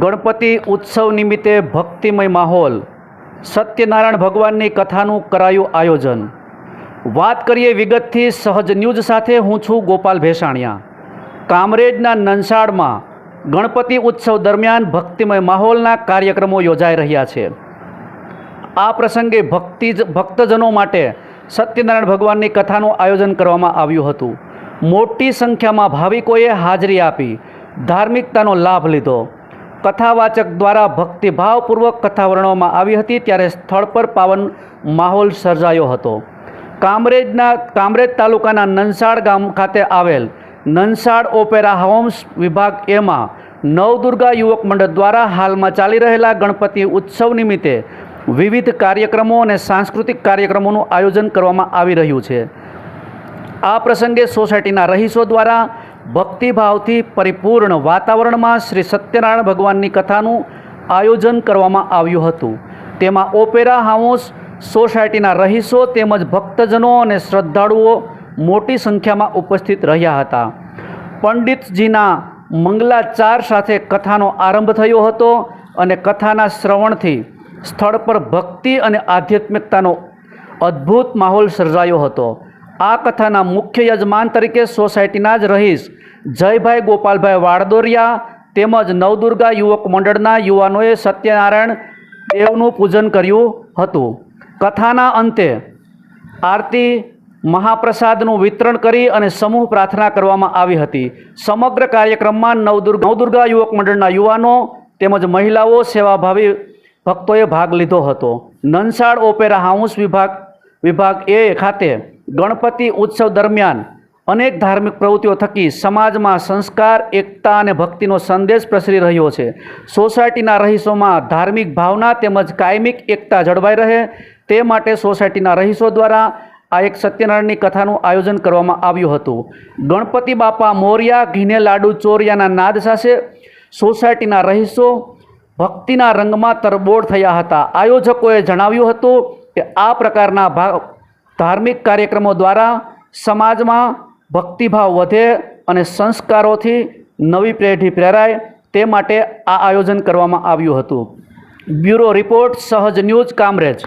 ગણપતિ ઉત્સવ નિમિત્તે ભક્તિમય માહોલ. સત્યનારાયણ ભગવાનની કથાનું કરાયું આયોજન. વાત કરીએ વિગતથી સહજ ન્યૂઝ સાથે હું છું ગોપાલ ભેસાણિયા. કામરેજના નંસાડમાં ગણપતિ ઉત્સવ દરમિયાન ભક્તિમય માહોલના કાર્યક્રમો યોજાઈ રહ્યા છે. આ પ્રસંગે ભક્તિ ભક્તજનો માટે સત્યનારાયણ ભગવાનની કથાનું આયોજન કરવામાં આવ્યું હતું. મોટી સંખ્યામાં ભાવિકોએ હાજરી આપી, ધાર્મિકતાનો લાભ લીધો. કથાવાચક દ્વારા ભક્તિભાવપૂર્વક કથા વર્ણવવામાં આવી હતી ત્યારે સ્થળ પર પાવન માહોલ સર્જાયો હતો. કામરેજના, કામરેજ તાલુકાના નંસાડ ગામ ખાતે આવેલ નંસાડ ઓપેરા હોમ્સ વિભાગ એમાં નવદુર્ગા યુવક મંડળ દ્વારા હાલમાં ચાલી રહેલા ગણપતિ ઉત્સવ નિમિત્તે વિવિધ કાર્યક્રમો અને સાંસ્કૃતિક કાર્યક્રમોનું આયોજન કરવામાં આવી રહ્યું છે. આ પ્રસંગે સોસાયટીના રહીશો દ્વારા ભક્તિભાવથી પરિપૂર્ણ વાતાવરણમાં શ્રી સત્યનારાયણ ભગવાનની કથાનું આયોજન કરવામાં આવ્યું હતું. તેમાં ઓપેરા હાઉસ, સોસાયટીના રહીશો તેમજ ભક્તજનો અને શ્રદ્ધાળુઓ મોટી સંખ્યામાં ઉપસ્થિત રહ્યા હતા. પંડિતજીના મંગલાચાર સાથે કથાનો આરંભ થયો હતો અને કથાના શ્રવણથી સ્થળ પર ભક્તિ અને આધ્યાત્મિકતાનો અદ્ભુત માહોલ સર્જાયો હતો. આ કથાના મુખ્ય યજમાન તરીકે સોસાયટીના જ રહીશ. જયભાઈ ગોપાલભાઈ વાડદોરિયા તેમજ નવદુર્ગા યુવક મંડળના યુવાનોએ સત્યનારાયણ દેવનું પૂજન કર્યું હતું. કથાના અંતે આરતી મહાપ્રસાદનું વિતરણ કરી અને સમૂહ પ્રાર્થના કરવામાં આવી હતી. સમગ્ર કાર્યક્રમમાં નવદુર્ગ, નવદુર્ગા યુવક મંડળના યુવાનો તેમજ મહિલાઓ સેવાભાવી ભક્તોએ ભાગ લીધો હતો. નંસાડ ઓપેરા હાઉસ વિભાગ વિભાગ એ ખાતે ગણપતિ ઉત્સવ દરમિયાન અનેક ધાર્મિક પ્રવૃત્તિઓ થકી સમાજમાં સંસ્કાર, એકતા અને ભક્તિનો સંદેશ પ્રસરી રહ્યો છે. સોસાયટીના રહીશોમાં ધાર્મિક ભાવના તેમજ કાયમિક એકતા જળવાઈ રહે તે માટે સોસાયટીના રહીશો દ્વારા આ એક સત્યનારાયણની કથાનું આયોજન કરવામાં આવ્યું હતું. ગણપતિ બાપા મોરિયા, ઘીને લાડુ ચોરિયાના નાદ સાથે સોસાયટીના રહીશો ભક્તિના રંગમાં તરબોળ થયા હતા. આયોજકોએ જણાવ્યું હતું કે આ પ્રકારના ભા ધાર્મિક કાર્યક્રમો દ્વારા સમાજમાં ભક્તિભાવ વધે અને સંસ્કારોથી નવી પેઢી પ્રેરાય તે માટે આ આયોજન કરવામાં આવ્યું હતું. Bureau report, Sahaj news, Kamrej.